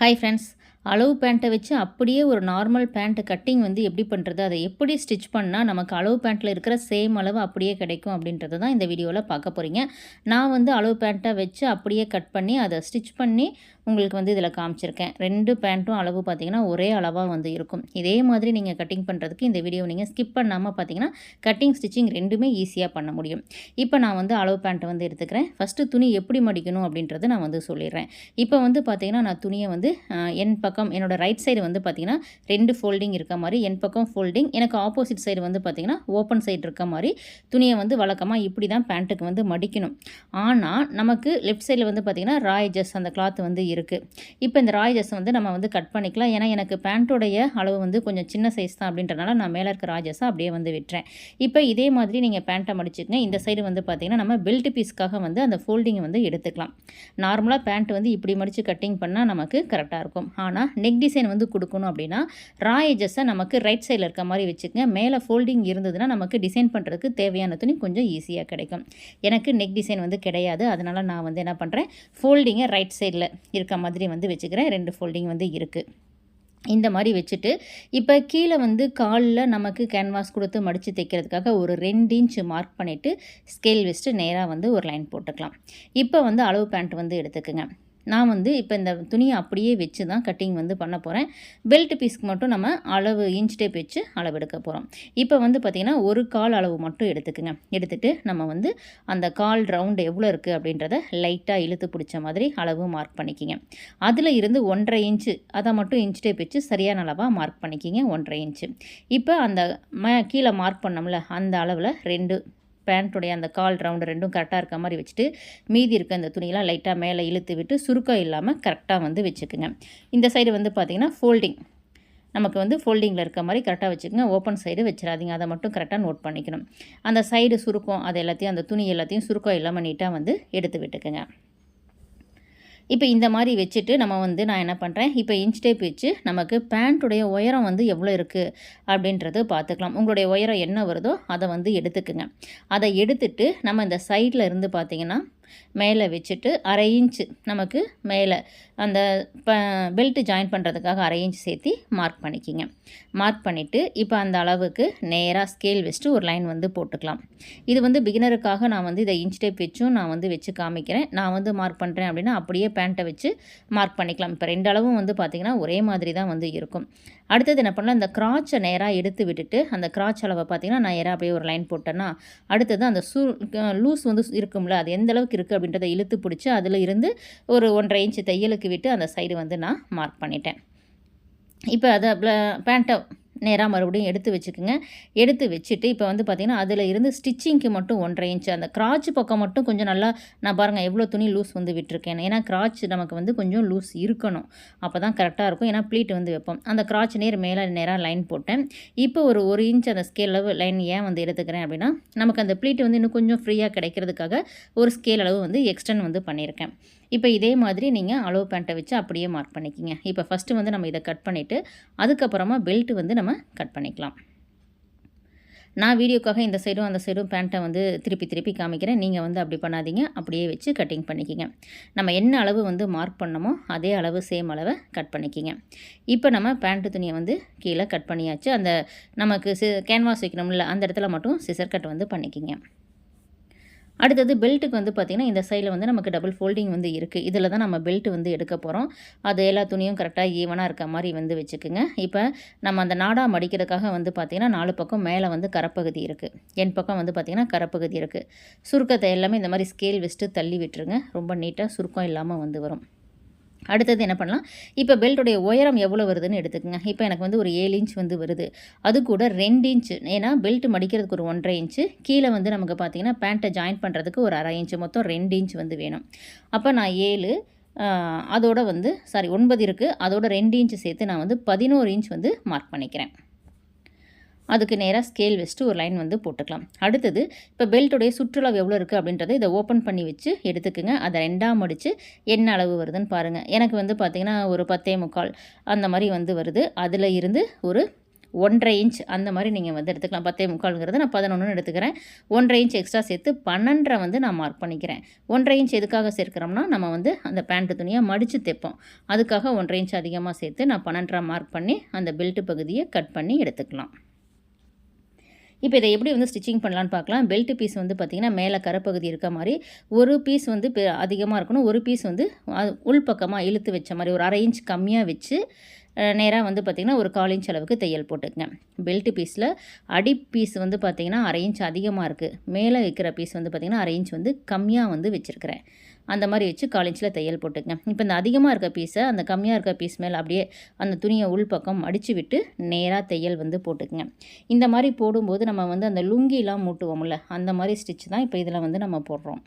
Hi friends அளவு பேண்ட்டை வச்சு அப்படியே ஒரு நார்மல் பேண்ட்டு கட்டிங் வந்து எப்படி பண்ணுறது அதை எப்படி ஸ்டிச் பண்ணால் நமக்கு அளவு பேண்ட்டில் இருக்கிற சேம் அளவு அப்படியே கிடைக்கும் அப்படின்றது தான் இந்த வீடியோவில் பார்க்க போகிறீங்க நான் வந்து அளவு பேண்ட்டை வச்சு அப்படியே கட் பண்ணி அதை ஸ்டிச் பண்ணி உங்களுக்கு வந்து இதில் காமிச்சிருக்கேன். ரெண்டு பேண்ட்டும் அளவு பார்த்தீங்கன்னா ஒரே அளவாக வந்து இருக்கும். இதே மாதிரி நீங்கள் கட்டிங் பண்ணுறதுக்கு இந்த வீடியோ நீங்கள் ஸ்கிப் பண்ணாமல் பார்த்தீங்கன்னா கட்டிங் ஸ்டிச்சிங் ரெண்டுமே ஈஸியாக பண்ண முடியும். இப்போ நான் வந்து அளவு பேண்ட்டை வந்து எடுத்துக்கிறேன். ஃபஸ்ட்டு துணி எப்படி மடிக்கணும் அப்படின்றத நான் வந்து சொல்லிடுறேன். இப்போ வந்து பார்த்திங்கன்னா நான் துணியை வந்து என் பக்கம் பக்கம் என்னோட ரைட் சைடு வந்து பார்த்தீங்கன்னா ரெண்டு ஃபோல்டிங் இருக்க மாதிரி என் பக்கம் ஃபோல்டிங் எனக்கு ஆப்போசிட் சைடு வந்து பார்த்தீங்கன்னா ஓப்பன் சைடு இருக்க மாதிரி துணியை வந்து வழக்கமாக இப்படி தான் பேண்ட்டுக்கு வந்து மடிக்கணும். ஆனால் நமக்கு லெஃப்ட் சைடில் வந்து பார்த்தீங்கன்னா ராய் ஜஸ் அந்த கிளாத் வந்து இருக்குது இப்போ இந்த ராய் ஜஸ் வந்து நம்ம வந்து கட் பண்ணிக்கலாம். ஏன்னா எனக்கு பேண்ட்டோடைய அளவு வந்து கொஞ்சம் சின்ன சைஸ் தான் அப்படின்றனால நான் மேலே இருக்க ராய் அப்படியே வந்து விட்டுறேன். இப்போ இதே மாதிரி நீங்கள் பேண்ட்டை மடிச்சுக்கங்க. இந்த சைடு வந்து பார்த்தீங்கன்னா நம்ம பெல்ட் பீஸ்க்காக வந்து அந்த ஃபோல்டிங்கை வந்து எடுத்துக்கலாம். நார்மலாக பேண்ட் வந்து இப்படி மடித்து கட்டிங் பண்ணால் நமக்கு கரெக்டாக இருக்கும். ஆனால் நெக் டிசைன் வந்து கொடுக்கணும் அப்படின்னா ரா எஜஸை நமக்கு ரைட் சைடில் இருக்க மாதிரி வச்சுக்கோங்க. மேலே ஃபோல்டிங் இருந்ததுன்னா நமக்கு டிசைன் பண்ணுறதுக்கு தேவையான துணி கொஞ்சம் ஈஸியாக கிடைக்கும். எனக்கு நெக் டிசைன் வந்து கிடையாது. அதனால் நான் வந்து என்ன பண்ணுறேன் ஃபோல்டிங்கை ரைட் சைடில் இருக்க மாதிரி வந்து வச்சுக்கிறேன். ரெண்டு ஃபோல்டிங் வந்து இருக்குது இந்த மாதிரி வச்சுட்டு இப்போ கீழே வந்து காலில் நமக்கு கேன்வாஸ் கொடுத்து மடித்து தைக்கிறதுக்காக ஒரு ரெண்டு இன்ச் மார்க் பண்ணிவிட்டு ஸ்கேல் வச்சுட்டு நேராக வந்து ஒரு லைன் போட்டுக்கலாம். இப்போ வந்து அளவு பேண்ட் வந்து எடுத்துக்கோங்க. நான் வந்து இப்போ இந்த துணியை அப்படியே வச்சு தான் கட்டிங் வந்து பண்ண போகிறேன் பெல்ட் பீஸ்க்கு மட்டும் நம்ம அளவு இன்ச் டேப் வச்சு அளவு எடுக்க போகிறோம் இப்போ வந்து பார்த்திங்கன்னா ஒரு கால் அளவு மட்டும் எடுத்துக்கோங்க. எடுத்துகிட்டு நம்ம வந்து அந்த கால் ரவுண்டு எவ்வளோ இருக்குது அப்படின்றத லைட்டாக இழுத்து பிடிச்ச மாதிரி அளவு மார்க் பண்ணிக்கிங்க. அதில் இருந்து ஒன்றரை இன்ச்சு அதை மட்டும் இன்ச் டேப் வச்சு சரியான அளவாக மார்க் பண்ணிக்கிங்க ஒன்றரை இன்ச்சு இப்போ அந்த ம கீழே மார்க் பண்ணோம்ல அந்த அளவில் ரெண்டு பேண்ட்டுடைய அந்த கால் ரவுண்டு ரெண்டும் கரெக்டாக இருக்க மாதிரி வச்சுட்டு மீதி இருக்க அந்த துணியெல்லாம் லைட்டாக மேலே இழுத்து விட்டு சுருக்கம் இல்லாமல் கரெக்டாக வந்து வச்சுக்குங்க. இந்த சைடு வந்து பார்த்திங்கன்னா ஃபோல்டிங். நமக்கு வந்து ஃபோல்டிங்கில் இருக்க மாதிரி கரெக்டாக வச்சுக்கோங்க. ஓப்பன் சைடு வச்சிடாதீங்க. அதை மட்டும் கரெக்டாக நோட் பண்ணிக்கணும். அந்த சைடு சுருக்கம் அது எல்லாத்தையும் அந்த துணி எல்லாத்தையும் சுருக்கம் இல்லாமல் நீட்டாக வந்து எடுத்து விட்டுக்குங்க. இப்போ இந்த மாதிரி வச்சுட்டு நம்ம வந்து நான் என்ன பண்ணுறேன் இப்போ இன்ச் டேப் வச்சு நமக்கு பேண்ட்டுடைய உயரம் வந்து எவ்வளோ இருக்குது அப்படின்றத பார்த்துக்கலாம். உங்களுடைய உயரம் என்ன வருதோ அதை வந்து எடுத்துக்குங்க. அதை எடுத்துட்டு நம்ம இந்த சைடில் இருந்து பார்த்தீங்கன்னா மேலே வச்சுட்டு அரை இன்ச்சு நமக்கு மேலே அந்த ப பெல்ட்டு ஜாயின் பண்ணுறதுக்காக அரை இன்ச் சேர்த்து மார்க் பண்ணிக்கிங்க. மார்க் பண்ணிவிட்டு இப்போ அந்த அளவுக்கு நேராக ஸ்கேல் வச்சுட்டு ஒரு லைன் வந்து போட்டுக்கலாம். இது வந்து பிகினருக்காக நான் வந்து இதை இன்ச் டேப் வச்சும் நான் வந்து வச்சு காமிக்கிறேன். நான் வந்து மார்க் பண்ணுறேன் அப்படின்னா அப்படியே பேண்ட்டை வச்சு மார்க் பண்ணிக்கலாம். இப்போ ரெண்டு அளவும் வந்து பார்த்திங்கன்னா ஒரே மாதிரி தான் வந்து இருக்கும். அடுத்தது என்ன பண்ணலாம் இந்த கிராச்சை நேராக எடுத்து விட்டுட்டு அந்த கிராச் அளவை பார்த்தீங்கன்னா நான் நேராக அப்படியே ஒரு லைன் போட்டேன்னா அடுத்தது அந்த சு லூஸ் வந்து இருக்கும்ல அது எந்த அளவுக்கு இருக்குது அப்படின்றத இழுத்து பிடிச்சி அதில் இருந்து ஒரு ஒன்றரை இன்ச்சு தையலுக்கு விட்டு அந்த சைடு வந்து நான் மார்க் பண்ணிட்டேன். இப்போ அதை பேண்ட்டை நேராக மறுபடியும் எடுத்து வச்சுக்கோங்க. எடுத்து வச்சுட்டு இப்போ வந்து பார்த்திங்கன்னா அதில் இருந்து ஸ்டிச்சிங்க்கு மட்டும் ஒன்றரை இன்ச் அந்த கிராச் பக்கம் மட்டும் கொஞ்சம் நல்லா நான் பாருங்கள் எவ்வளோ துணி லூஸ் வந்து விட்டுருக்கேன் ஏன்னா கிராச் நமக்கு வந்து கொஞ்சம் லூஸ் இருக்கணும். அப்போ தான் கரெக்டாக இருக்கும். ஏன்னா ப்ளீட் வந்து வைப்போம். அந்த கிராச் நேர் மேலே நேராக லைன் போட்டேன். இப்போ ஒரு ஒரு இன்ச் அந்த ஸ்கேல் அளவு லைன் ஏன் வந்து எடுத்துக்கிறேன் அப்படின்னா நமக்கு அந்த ப்ளீட் வந்து இன்னும் கொஞ்சம் ஃப்ரீயாக கிடைக்கிறதுக்காக ஒரு ஸ்கேல் அளவு வந்து எக்ஸ்டெண்ட் வந்து பண்ணியிருக்கேன். இப்போ இதே மாதிரி நீங்கள் அளவு பேண்ட்டை வச்சு அப்படியே மார்க் பண்ணிக்கிங்க. இப்போ ஃபஸ்ட்டு வந்து நம்ம இதை கட் பண்ணிவிட்டு அதுக்கப்புறமா பெல்ட் வந்து நம்ம கட் பண்ணிக்கலாம். நான் வீடியோக்காக இந்த சைடும் அந்த சைடும் பேண்ட்டை வந்து திருப்பி திருப்பி காமிக்கிறேன். நீங்கள் வந்து அப்படி பண்ணாதீங்க. அப்படியே வச்சு கட்டிங் பண்ணிக்கிங்க. நம்ம என்ன அளவு வந்து மார்க் பண்ணமோ அதே அளவு சேம் அளவை கட் பண்ணிக்கிங்க. இப்போ நம்ம பேண்ட்டு துணியை வந்து கீழே கட் பண்ணியாச்சு. அந்த நமக்கு சி கேன்வாஸ் வைக்கணும்ல அந்த இடத்துல மட்டும் சிசர் கட் வந்து பண்ணிக்கிங்க. அடுத்தது பெல்ட்டுக்கு வந்து பார்த்திங்கன்னா இந்த சைடில் வந்து நமக்கு டபுள் ஃபோல்டிங் வந்து இருக்குது இதில் தான் நம்ம பெல்ட் வந்து எடுக்க போகிறோம் அது எல்லா துணியும் கரெக்டாக ஈவனாக இருக்க மாதிரி வந்து வச்சுக்குங்க. இப்போ நம்ம அந்த நாடா மடிக்கிறதுக்காக வந்து பார்த்திங்கன்னா நாலு பக்கம் மேலே வந்து கரப்பகுதி இருக்குது என் பக்கம் வந்து பார்த்திங்கன்னா கரப்பகுதி இருக்குது சுருக்கத்தை எல்லாமே இந்த மாதிரி ஸ்கேல் வச்சுட்டு தள்ளி விட்டுருங்க. ரொம்ப நீட்டாக சுருக்கம் இல்லாமல் வந்து வரும். அடுத்தது என்ன பண்ணலாம்? இப்போ பெல்ட்டுடைய உயரம் எவ்வளோ வருதுன்னு எடுத்துக்கோங்க. இப்போ எனக்கு வந்து ஒரு ஏழு இன்ச் வந்து வருது. அது கூட ரெண்டு இன்ச்சு ஏன்னா பெல்ட் மடிக்கிறதுக்கு ஒரு ஒன்றரை இன்ச்சு கீழே வந்து நமக்கு பார்த்தீங்கன்னா பேண்ட்டை ஜாயின் பண்ணுறதுக்கு ஒரு அரை இன்ச்சு மொத்தம் ரெண்டு இன்ச் வந்து வேணும். அப்போ நான் ஏழு அதோட வந்து சாரி ஒன்பது இருக்குது அதோட ரெண்டு இன்ச்சு சேர்த்து நான் வந்து பதினோரு இன்ச் வந்து மார்க் பண்ணிக்கிறேன். அதுக்கு நேராக ஸ்கேல் வச்சுட்டு ஒரு லைன் வந்து போட்டுக்கலாம். அடுத்தது இப்போ பெல்ட்டுடைய சுற்றளவு எவ்வளோ இருக்குது அப்படின்றத இதை ஓப்பன் பண்ணி வச்சு எடுத்துக்குங்க. அதை ரெண்டாக மடித்து என்ன அளவு வருதுன்னு பாருங்கள் எனக்கு வந்து பார்த்திங்கன்னா ஒரு பத்தே முக்கால் அந்த மாதிரி வந்து வருது. அதில் இருந்து ஒரு ஒன்றரை இன்ச் அந்த மாதிரி நீங்கள் வந்து எடுத்துக்கலாம். பத்தே முக்கால்ங்கிறது நான் பதினொன்றுன்னு எடுத்துக்கிறேன். ஒன்றரை இன்ச் எக்ஸ்ட்ரா சேர்த்து பன்னெண்டரை வந்து நான் மார்க் பண்ணிக்கிறேன். ஒன்றரை இன்ச் எதுக்காக சேர்க்குறோம்னா நம்ம வந்து அந்த பேண்ட்டு துணியை மடித்து தைப்போம். அதுக்காக ஒன்றரை இன்ச் அதிகமாக சேர்த்து நான் பன்னெண்டரை மார்க் பண்ணி அந்த பெல்ட்டு பகுதியை கட் பண்ணி எடுத்துக்கலாம். இப்போ இதை எப்படி வந்து ஸ்டிச்சிங் பண்ணலான்னு பார்க்கலாம். பெல்ட் பீஸ் வந்து பார்த்திங்கன்னா மேலே கரப்பகுதி இருக்க மாதிரி. ஒரு பீஸ் வந்து பெ அதிகமாக இருக்கணும். ஒரு பீஸ் வந்து உள்பக்கமாக இழுத்து வச்ச மாதிரி ஒரு அரை இன்ச் கம்மியாக வச்சு நேராக வந்து பார்த்திங்கன்னா ஒரு கால் இன்ச் அளவுக்கு தையல் போட்டுக்கங்க. பெல்ட் பீஸில் அடி பீஸ் வந்து பார்த்திங்கன்னா அரை இன்ச் அதிகமாக இருக்குது மேலே வைக்கிற பீஸ் வந்து பார்த்திங்கன்னா அரை இன்ச் வந்து கம்மியாக வந்து வச்சுருக்கிறேன். அந்த மாதிரி வச்சு காலேஜில் தையல் போட்டுக்கங்க. இப்போ இந்த அதிகமாக இருக்க பீஸை அந்த கம்மியாக இருக்க பீஸ் மேலே அப்படியே அந்த துணியை உள்பக்கம் அடித்து விட்டு நேராக தையல் வந்து போட்டுக்குங்க. இந்த மாதிரி போடும்போது நம்ம வந்து அந்த லுங்கிலாம் மூட்டுவோம்ல அந்த மாதிரி ஸ்டிச் தான் இப்போ இதில் வந்து நம்ம போடுறோம்.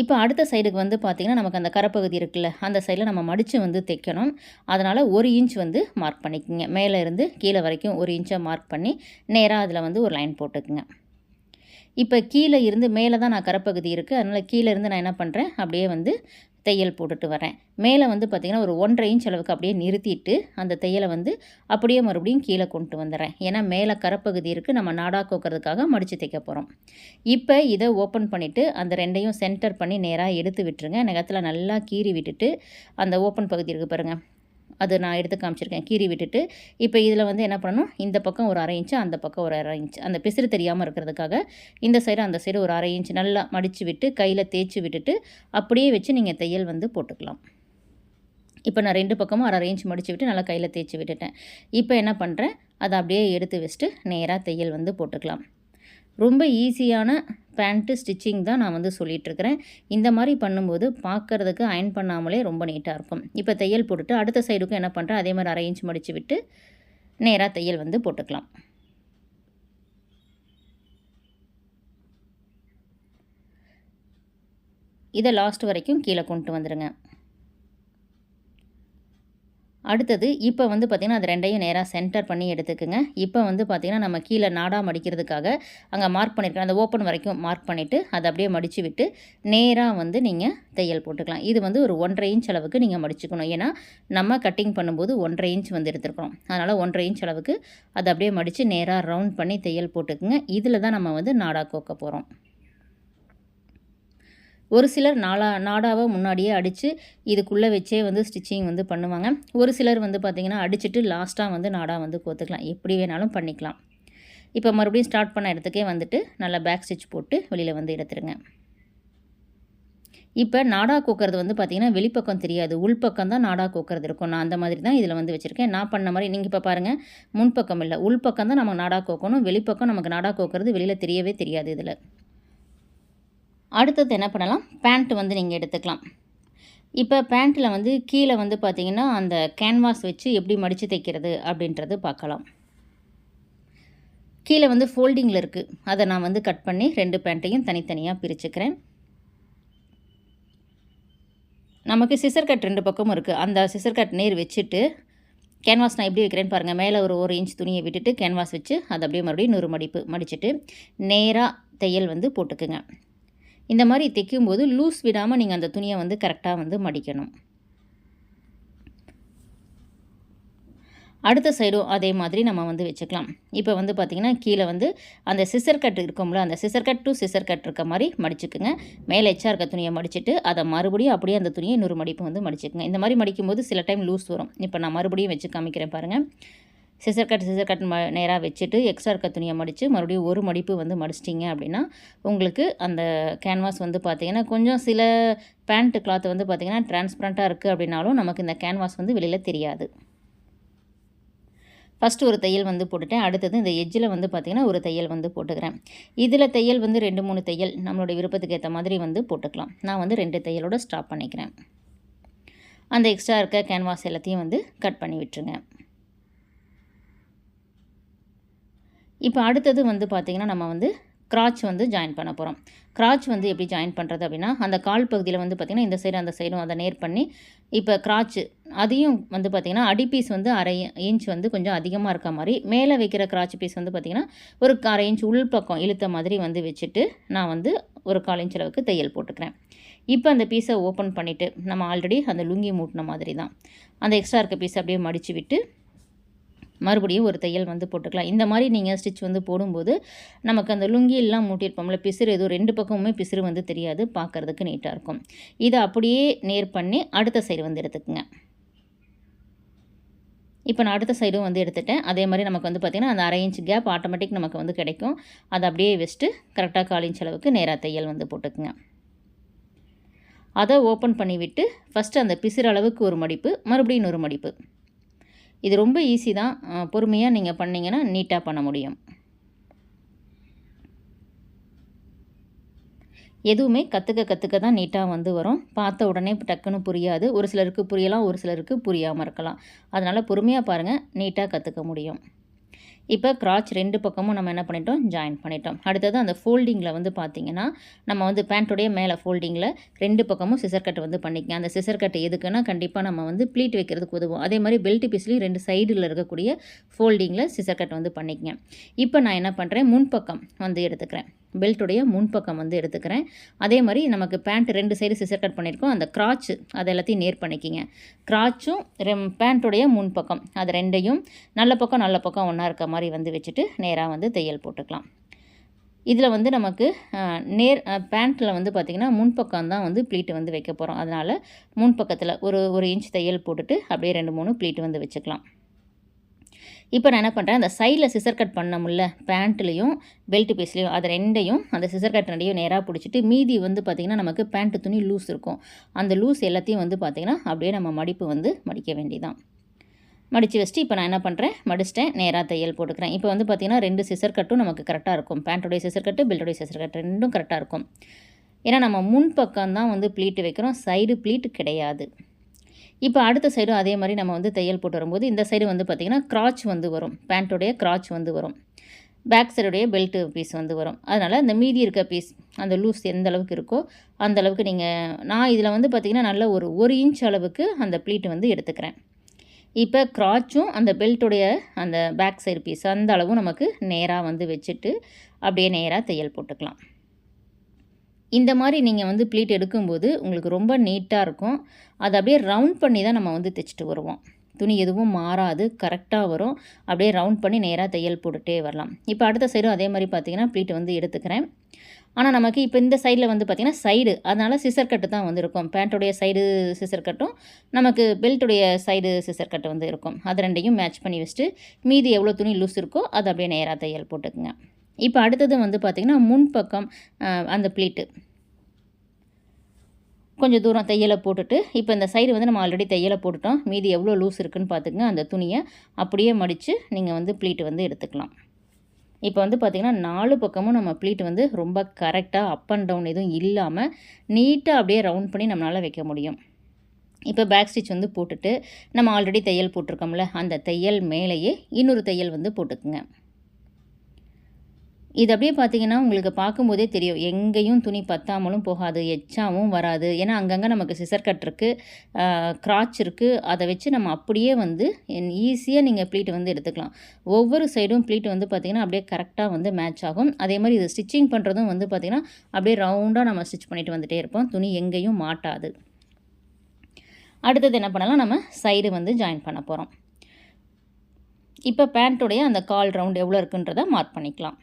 இப்போ அடுத்த சைடுக்கு வந்து பார்த்திங்கன்னா நமக்கு அந்த கரப்பகுதி இருக்குல்ல அந்த சைடில் நம்ம மடித்து வந்து தைக்கணும். அதனால் ஒரு இன்ச் வந்து மார்க் பண்ணிக்கோங்க. மேலே இருந்து கீழே வரைக்கும் ஒரு இன்ச்சை மார்க் பண்ணி நேராக அதில் வந்து ஒரு லைன் போட்டுக்குங்க. இப்போ கீழே இருந்து மேலே தான் நான் கரப்பகுதி இருக்குது அதனால் கீழே இருந்து நான் என்ன பண்ணுறேன் அப்படியே வந்து தையல் போட்டுட்டு வரேன். மேலே வந்து பார்த்திங்கன்னா ஒரு ஒன்றரை இன்ச் அளவுக்கு அப்படியே நிறுத்திட்டு அந்த தையலை வந்து அப்படியே மறுபடியும் கீழே கொண்டு வந்துடுறேன். ஏன்னா மேலே கரப்பகுதி இருக்குது நம்ம நாடா கோக்கிறதுக்காக மடித்து தைக்க போகிறோம் இப்போ இதை ஓப்பன் பண்ணிவிட்டு அந்த ரெண்டையும் சென்டர் பண்ணி நேராக எடுத்து விட்டுருங்க. நகத்தில் நல்லா கீறி விட்டுட்டு அந்த ஓப்பன் பகுதி இருக்குது பாருங்கள் அது நான் எடுத்து காமிச்சிருக்கேன். கீறி விட்டுட்டு இப்போ இதில் வந்து என்ன பண்ணணும்? இந்த பக்கம் ஒரு அரை இன்ச்சு அந்த பக்கம் ஒரு அரை இன்ச் அந்த பிசிறு தெரியாமல் இருக்கிறதுக்காக இந்த சைடு அந்த சைடு ஒரு அரை இன்ச் நல்லா மடித்து விட்டு கையில் தேய்ச்சி விட்டுட்டு அப்படியே வச்சு நீங்கள் தையல் வந்து போட்டுக்கலாம். இப்போ நான் ரெண்டு பக்கமும் அரை இன்ச் மடித்து விட்டு நல்லா கையில் தேய்ச்சி விட்டுட்டேன். இப்போ என்ன பண்ணுறேன் அதை அப்படியே எடுத்து வச்சுட்டு நேராக தையல் வந்து போட்டுக்கலாம். ரொம்ப ஈஸியான பேண்ட்டு ஸ்டிச்சிங் தான் நான் வந்து சொல்லிகிட்ருக்கிறேன் இந்த மாதிரி பண்ணும்போது பார்க்குறதுக்கு அயன் பண்ணாமலே ரொம்ப நீட்டாக இருக்கும். இப்போ தையல் போட்டுட்டு அடுத்த சைடுக்கும் என்ன பண்ணுறேன் அதே மாதிரி அரை இன்ச் மடித்து விட்டு நேராக தையல் வந்து போட்டுக்கலாம். இதை லாஸ்ட் வரைக்கும் கீழே கொண்டு வந்துடுங்க அடுத்தது இப்போ வந்து பார்த்திங்கன்னா அது ரெண்டையும் நேராக சென்டர் பண்ணி எடுத்துக்கோங்க. இப்போ வந்து பார்த்திங்கன்னா நம்ம கீழே நாடாக மடிக்கிறதுக்காக அங்கே மார்க் பண்ணியிருக்கேன் அந்த ஓப்பன் வரைக்கும் மார்க் பண்ணிவிட்டு அதை அப்படியே மடித்து விட்டு நேராக வந்து நீங்கள் தையல் போட்டுக்கலாம். இது வந்து ஒரு ஒன்றரை இன்ச் அளவுக்கு நீங்கள் மடிச்சுக்கணும். ஏன்னா நம்ம கட்டிங் பண்ணும்போது ஒன்றரை இன்ச் வந்து எடுத்துருக்குறோம். அதனால் ஒன்றரை இன்ச் அளவுக்கு அதை அப்படியே மடித்து நேராக ரவுண்ட் பண்ணி தையல் போட்டுக்குங்க. இதில் தான் நம்ம வந்து நாடாக கோக்க போகிறோம் ஒரு சிலர் நாளா நாடாவை முன்னாடியே அடித்து இதுக்குள்ளே வச்சே வந்து ஸ்டிச்சிங் வந்து பண்ணுவாங்க. ஒரு சிலர் வந்து பார்த்திங்கன்னா அடிச்சுட்டு லாஸ்ட்டாக வந்து நாடாக வந்து கோத்துக்கலாம். எப்படி வேணாலும் பண்ணிக்கலாம். இப்போ மறுபடியும் ஸ்டார்ட் பண்ண இடத்துக்கே வந்துட்டு நல்லா பேக் ஸ்டிச் போட்டு வெளியில் வந்து எடுத்துருங்க. இப்போ நாடா கோக்கிறது வந்து பார்த்திங்கன்னா வெளிப்பக்கம் தெரியாது. உள்பக்கம் தான் நாடா கோக்கிறது இருக்கும். நான் அந்த மாதிரி தான் இதில் வந்து வச்சுருக்கேன். நான் பண்ண மாதிரி நீங்கள் இப்போ பாருங்கள் முன்பக்கம் இல்லை. உள்பக்கம் தான் நம்ம நாடா கோக்கணும். வெளிப்பக்கம் நமக்கு நாடா கோக்கிறது வெளியில் தெரியவே தெரியாது இதில். அடுத்தது என்ன பண்ணலாம்? பேண்ட் வந்து நீங்கள் எடுத்துக்கலாம். இப்போ பேண்ட்டில் வந்து கீழே வந்து பார்த்திங்கன்னா அந்த கேன்வாஸ் வச்சு எப்படி மடித்து தைக்கிறது அப்படின்றது பார்க்கலாம். கீழே வந்து ஃபோல்டிங்கில் இருக்குது அதை நான் வந்து கட் பண்ணி ரெண்டு பேண்ட்டையும் தனித்தனியாக பிரிச்சுக்கிறேன். நமக்கு சிசர் கட் ரெண்டு பக்கமும் இருக்குது அந்த சிசர் கட் நேர் வச்சுட்டு கேன்வாஸ் நான் எப்படி வைக்கிறேன்னு பாருங்கள் மேலே ஒரு ஒரு இன்ச் துணியை விட்டுட்டு கேன்வாஸ் வச்சு அதை அப்படியே மறுபடியும் நூறு மடிப்பு மடிச்சுட்டு நேராக தையல் வந்து போட்டுக்குங்க. இந்த மாதிரி தைக்கும்போது லூஸ் விடாமல் நீங்கள் அந்த துணியை வந்து கரெக்டாக வந்து மடிக்கணும். அடுத்த சைடும் அதே மாதிரி நம்ம வந்து வச்சுக்கலாம். இப்போ வந்து பார்த்திங்கன்னா கீழே வந்து அந்த சிசர் கட் இருக்கும்ல அந்த scissor cut to scissor cut இருக்க மாதிரி மடிச்சுக்குங்க. மேலே எச்சா இருக்க துணியை மடிச்சுட்டு அதை மறுபடியும் அப்படியே அந்த துணியை இன்னொரு மடிப்பு வந்து மடிச்சுக்குங்க. இந்த மாதிரி மடிக்கும்போது சில டைம் லூஸ் வரும். இப்போ நான் மறுபடியும் வச்சு காமிக்கிறேன் பாருங்கள் சிசர் கட் சிசர் கட் ம நேராக வச்சுட்டு எக்ஸ்ட்ரா இருக்க துணியை மடித்து மறுபடியும் ஒரு மடிப்பு வந்து மடிச்சிட்டிங்க அப்படின்னா உங்களுக்கு அந்த கேன்வாஸ் வந்து பார்த்திங்கன்னா கொஞ்சம் சில பேண்ட் கிளாத் வந்து பார்த்திங்கன்னா டிரான்ஸ்பரண்ட்டாக இருக்குது அப்படின்னாலும் நமக்கு இந்த கேன்வாஸ் வந்து வெளியில் தெரியாது. ஃபஸ்ட்டு ஒரு தையல் வந்து போட்டுட்டேன். அடுத்தது இந்த எஜ்ஜில் வந்து பார்த்திங்கன்னா ஒரு தையல் வந்து போட்டுக்கிறேன். இதில் தையல் வந்து ரெண்டு மூணு தையல் நம்மளோட விருப்பத்துக்கு ஏற்ற மாதிரி வந்து போட்டுக்கலாம். நான் வந்து ரெண்டு தையலோடு ஸ்டாப் பண்ணிக்கிறேன். அந்த எக்ஸ்ட்ரா இருக்க கேன்வாஸ் எல்லாத்தையும் வந்து கட் பண்ணி விட்டுருங்க. இப்போ அடுத்தது வந்து பார்த்திங்கன்னா நம்ம வந்து கிராச் வந்து ஜாயின் பண்ண போகிறோம் கிராச் வந்து எப்படி ஜாயின் பண்ணுறது அப்படின்னா அந்த கால் பகுதியில் வந்து பார்த்திங்கன்னா இந்த சைடு அந்த சைடும் அதை நேர் பண்ணி இப்போ கிராச்சு அதையும் வந்து பார்த்திங்கன்னா அடி பீஸ் வந்து அரை இன்ச் வந்து கொஞ்சம் அதிகமாக இருக்க மாதிரி மேலே வைக்கிற கிராச் பீஸ் வந்து பார்த்திங்கன்னா ஒரு அரை இன்ச் உள் பக்கம் இழுத்த மாதிரி வந்து வச்சுட்டு நான் வந்து ஒரு கால் இன்ச் அளவுக்கு தையல் போட்டுக்கிறேன். இப்போ அந்த பீஸை ஓப்பன் பண்ணிவிட்டு நம்ம ஆல்ரெடி அந்த லுங்கி மூட்டின மாதிரி தான். அந்த எக்ஸ்ட்ரா இருக்க பீஸை அப்படியே மடித்து விட்டு மறுபடியும் ஒரு தையல் வந்து போட்டுக்கலாம். இந்த மாதிரி நீங்கள் ஸ்டிச் வந்து போடும்போது நமக்கு அந்த லுங்கியெல்லாம் மூட்டியிருப்போம்ல பிசிறு எதுவும் ரெண்டு பக்கமுமே பிசிறு வந்து தெரியாது பார்க்குறதுக்கு நீட்டாக இருக்கும். இதை அப்படியே நேர் பண்ணி அடுத்த சைடு வந்து எடுத்துக்கோங்க. இப்போ நான் அடுத்த சைடும் வந்து எடுத்துட்டேன். அதே மாதிரி நமக்கு வந்து பார்த்திங்கன்னா அந்த அரை இன்ச் கேப் ஆட்டோமேட்டிக் நமக்கு வந்து கிடைக்கும். அதை அப்படியே வச்சுட்டு கரெக்டாக கால் இன்ச் அளவுக்கு நேராக தையல் வந்து போட்டுக்குங்க. அதை ஓப்பன் பண்ணி விட்டு ஃபஸ்ட்டு அந்த பிசிறு அளவுக்கு ஒரு மடிப்பு மறுபடியும் இன்னொரு மடிப்பு. இது ரொம்ப ஈஸி தான். பொறுமையாக நீங்கள் பண்ணிங்கன்னா நீட்டாக பண்ண முடியும். எதுவுமே கற்றுக்க கற்றுக்க தான் நீட்டாக வந்து வரும். பார்த்த உடனே டக்குன்னு புரியாது. ஒரு சிலருக்கு புரியலாம் ஒரு சிலருக்கு புரியாமல் இருக்கலாம். அதனால் பொறுமையாக பாருங்கள் நீட்டாக கற்றுக்க முடியும். இப்போ கிராச் ரெண்டு பக்கமும் நம்ம என்ன பண்ணிட்டோம்? ஜாயின் பண்ணிட்டோம். அடுத்தது அந்த ஃபோல்டிங்கில் வந்து பார்த்திங்கன்னா நம்ம வந்து பேண்ட்டுடைய மேலே ஃபோல்டிங்கில் ரெண்டு பக்கமும் சிசர் கட் வந்து பண்ணிக்கங்க. அந்த சிசர் கட் எதுக்குன்னா கண்டிப்பாக நம்ம வந்து ப்ளீட் வைக்கிறதுக்கு உதவும். அதே மாதிரி பெல்ட் பீஸ்லேயும் ரெண்டு சைடில் இருக்கக்கூடிய ஃபோல்டிங்கில் சிசர் கட் வந்து பண்ணிக்கங்க. இப்போ நான் என்ன பண்ணுறேன் முன்பக்கம் வந்து எடுத்துக்கிறேன். பெல்ட்டுடைய முன்பக்கம் வந்து எடுத்துக்கிறேன். அதே மாதிரி நமக்கு பேண்ட் ரெண்டு சைடு சிசர் கட் பண்ணியிருக்கோம். அந்த கிராச் அதை எல்லாத்தையும் நேர் பண்ணிக்கிங்க. கிராச்சும் ரெம் பேண்ட்டுடைய முன்பக்கம். அது ரெண்டையும் நல்ல பக்கம் நல்ல பக்கம் ஒன்றா இருக்க மாதிரி வந்து வச்சுட்டு நேராக வந்து தையல் போட்டுக்கலாம். இதில் வந்து நமக்கு நேர் பேண்ட்டில் வந்து பார்த்திங்கன்னா முன்பக்கம் தான் வந்து ப்ளீட்டு வந்து வைக்க போகிறோம் அதனால் முன்பக்கத்தில் ஒரு ஒரு இன்ச் தையல் போட்டுட்டு அப்படியே ரெண்டு மூணு ப்ளீட்டு வந்து வச்சுக்கலாம். இப்போ நான் என்ன பண்ணுறேன் அந்த சைடில் சிசர் கட் பண்ண முடியல பேண்ட்லேயும் பெல்ட் பீஸ்லேயும் அது ரெண்டையும் அந்த சிசர் கட் ரெண்டையும் நேராக பிடிச்சிட்டு மீதி வந்து பார்த்திங்கன்னா நமக்கு பேண்ட்டு துணி லூஸ் இருக்கும். அந்த லூஸ் எல்லாத்தையும் வந்து பார்த்திங்கன்னா அப்படியே நம்ம மடிப்பு வந்து மடிக்க வேண்டியதான் மடித்து வச்சுட்டு இப்போ நான் என்ன பண்ணுறேன் மடிச்சிட்டேன் நேராக தையல் போட்டுக்கிறேன். இப்போ வந்து பார்த்திங்கன்னா ரெண்டு சிசர் கட்டும் நமக்கு கரெக்டாக இருக்கும். பேண்ட்டோடைய சிசர் கட்டு பெல்ட்டோடைய சிசர் கட்டு ரெண்டும் கரெக்டாக இருக்கும். ஏன்னா நம்ம முன் பக்கம் தான் வந்து ப்ளீட்டு வைக்கிறோம் சைடு ப்ளீட்டு கிடையாது. இப்போ அடுத்த சைடும் அதே மாதிரி நம்ம வந்து தையல் போட்டு வரும்போது இந்த சைடு வந்து பார்த்திங்கன்னா கிராச் வந்து வரும். பேண்ட்டோடைய கிராச் வந்து வரும். பேக் சைடுடைய பெல்ட்டு பீஸ் வந்து வரும். அதனால் இந்த மீதி இருக்க பீஸ் அந்த லூஸ் எந்த அளவுக்கு இருக்கோ அந்த அளவுக்கு நீங்கள் நான் இதில் வந்து பார்த்திங்கன்னா நல்ல ஒரு ஒரு இன்ச் அளவுக்கு அந்த ப்ளீட் வந்து எடுத்துக்கிறேன். இப்போ க்ராச்சும் அந்த பெல்ட்டுடைய அந்த பேக் சைடு பீஸ் அந்த அளவும் நமக்கு நேராக வந்து வச்சுட்டு அப்படியே நேராக தையல் போட்டுக்கலாம். இந்த மாதிரி நீங்கள் வந்து ப்ளீட் எடுக்கும்போது உங்களுக்கு ரொம்ப நீட்டாக இருக்கும். அதை அப்படியே ரவுண்ட் பண்ணி தான் நம்ம வந்து தைச்சிட்டு வருவோம். துணி எதுவும் மாறாது கரெக்டாக வரும். அப்படியே ரவுண்ட் பண்ணி நேராக தையல் போட்டுகிட்டே வரலாம். இப்போ அடுத்த சைடும் அதே மாதிரி பார்த்தீங்கன்னா ப்ளீட் வந்து எடுத்துக்கிறேன். ஆனால் நமக்கு இப்போ இந்த சைடில் வந்து பார்த்திங்கன்னா சைடு அதனால் சிசர் கட்டு தான் வந்து இருக்கும். பேண்ட்டுடைய சைடு சிசர் கட்டும் நமக்கு பெல்ட்டுடைய சைடு சிசர் கட்டு வந்து இருக்கும். அது ரெண்டையும் மேட்ச் பண்ணி வச்சுட்டு மீதி எவ்வளோ துணி லூஸ் இருக்கோ அதை அப்படியே நேராக தையல் போட்டுக்குங்க. இப்போ அடுத்தது வந்து பார்த்திங்கன்னா முன்பக்கம் அந்த ப்ளீட்டு. கொஞ்சம் தூரம் தையலை போட்டுட்டு இப்போ இந்த சைடு வந்து நம்ம ஆல்ரெடி தையலை போட்டுட்டோம். மீதி எவ்வளோ லூஸ் இருக்குதுன்னு பார்த்துக்கங்க அந்த துணியை அப்படியே மடித்து நீங்கள் வந்து ப்ளீட்டு வந்து எடுத்துக்கலாம். இப்போ வந்து பார்த்திங்கன்னா நாலு பக்கமும் நம்ம ப்ளீட் வந்து ரொம்ப கரெக்டாக அப் அண்ட் டவுன் எதுவும் இல்லாமல் நீட்டாக அப்படியே ரவுண்ட் பண்ணி நம்மளால் வைக்க முடியும். இப்போ பேக் ஸ்டிச் வந்து போட்டுட்டு நம்ம ஆல்ரெடி தையல் போட்டிருக்கோம்ல அந்த தையல் மேலேயே இன்னொரு தையல் வந்து போட்டுக்குங்க. இது அப்படியே பார்த்தீங்கன்னா உங்களுக்கு பார்க்கும்போதே தெரியும். எங்கேயும் துணி பத்தாமலும் போகாது எச்சாவும் வராது. ஏன்னா அங்கங்கே நமக்கு சிசர் கட் இருக்குது கிராச் இருக்குது அதை வச்சு நம்ம அப்படியே வந்து ஈஸியாக நீங்கள் ப்ளீட் வந்து எடுத்துக்கலாம். ஒவ்வொரு சைடும் ப்ளீட் வந்து பார்த்திங்கன்னா அப்படியே கரெக்டாக வந்து மேட்ச் ஆகும். அதே மாதிரி இது ஸ்டிச்சிங் பண்ணுறதும் வந்து பார்த்திங்கன்னா அப்படியே ரவுண்டாக நம்ம ஸ்டிச் பண்ணிட்டு வந்துகிட்டே இருப்போம். துணி எங்கேயும் மாட்டாது. அடுத்தது என்ன பண்ணலாம்? நம்ம சைடு வந்து ஜாயின் பண்ண போகிறோம் இப்போ பேண்ட்டுடைய அந்த கால் ரவுண்ட் எவ்வளோ இருக்குன்றதை மார்க் பண்ணிக்கலாம்.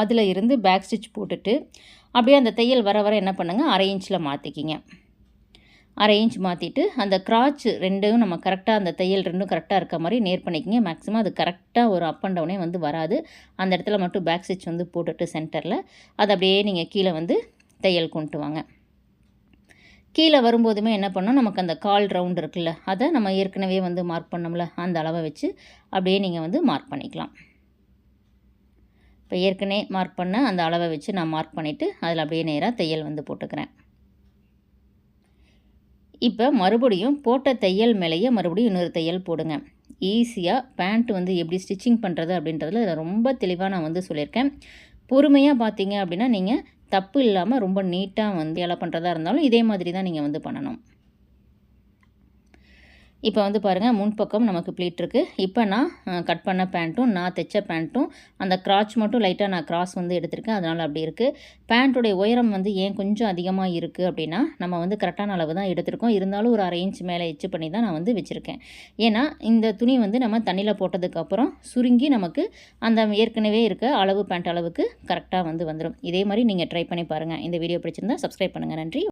அதில் இருந்து பேக் ஸ்டிச் போட்டுட்டு அப்படியே அந்த தையல் வர வர என்ன பண்ணுங்கள் அரை இன்ச்சில் மாற்றிக்கிங்க அரை இன்ச் மாற்றிட்டு அந்த கிராச் ரெண்டும் நம்ம கரெக்டாக அந்த தையல் ரெண்டும் கரெக்டாக இருக்க மாதிரி நேர் பண்ணிக்கிங்க. மேக்ஸிமம் அது கரெக்டாக ஒரு அப் அண்ட் டவுனே வந்து வராது. அந்த இடத்துல மட்டும் பேக் ஸ்டிச் வந்து போட்டுட்டு சென்டரில் அதை அப்படியே நீங்கள் கீழே வந்து தையல் கொண்டு வாங்க. கீழே வரும்போதுமே என்ன பண்ணோம் நமக்கு அந்த கால் ரவுண்ட் இருக்குல்ல அதை நம்ம ஏற்கனவே வந்து மார்க் பண்ணோம்ல அந்த அளவை வச்சு அப்படியே நீங்கள் வந்து மார்க் பண்ணிக்கலாம். இப்போ ஏற்கனவே மார்க் பண்ண அந்த அளவை வச்சு நான் மார்க் பண்ணிவிட்டு அதில் அப்படியே நேராக தையல் வந்து போட்டுக்கிறேன். இப்போ மறுபடியும் போட்ட தையல் மேலேயே மறுபடியும் இன்னொரு தையல் போடுங்க. ஈஸியாக பேண்ட் வந்து எப்படி ஸ்டிச்சிங் பண்ணுறது அப்படின்றதுல ரொம்ப தெளிவாக நான் வந்து சொல்லியிருக்கேன். பொறுமையாக பார்த்தீங்க அப்படின்னா நீங்கள் தப்பு இல்லாமல் ரொம்ப நீட்டாக வந்து எல்லாம் பண்ணுறதா இருந்தாலும் இதே மாதிரி தான் நீங்கள் வந்து பண்ணணும். இப்போ வந்து பாருங்கள் முன்பக்கம் நமக்கு ப்ளீட் இருக்குது இப்போ நான் கட் பண்ண பேண்ட்டும் நான் தைச்ச பேண்ட்டும் அந்த கிராச் மட்டும் லைட்டாக நான் கிராஸ் வந்து எடுத்திருக்கேன். அதனால் அப்படி இருக்குது பேண்ட்டுடைய உயரம் வந்து ஏன் கொஞ்சம் அதிகமாக இருக்குது அப்படின்னா நம்ம வந்து கரெக்டான அளவு தான் எடுத்திருக்கோம். இருந்தாலும் ஒரு அரை இன்ச் மேலே எச்சு பண்ணி தான் நான் வந்து வச்சுருக்கேன். ஏன்னா இந்த துணி வந்து நம்ம தண்ணியில் போட்டதுக்கப்புறம் சுருங்கி நமக்கு அந்த ஏற்கனவே இருக்க அளவு பேண்ட் அளவுக்கு கரெக்டாக வந்து வந்துடும் இதே மாதிரி நீங்கள் ட்ரை பண்ணி பாருங்கள் இந்த வீடியோ பிடிச்சிருந்தா சப்ஸ்கிரைப் பண்ணுங்கள் நன்றி.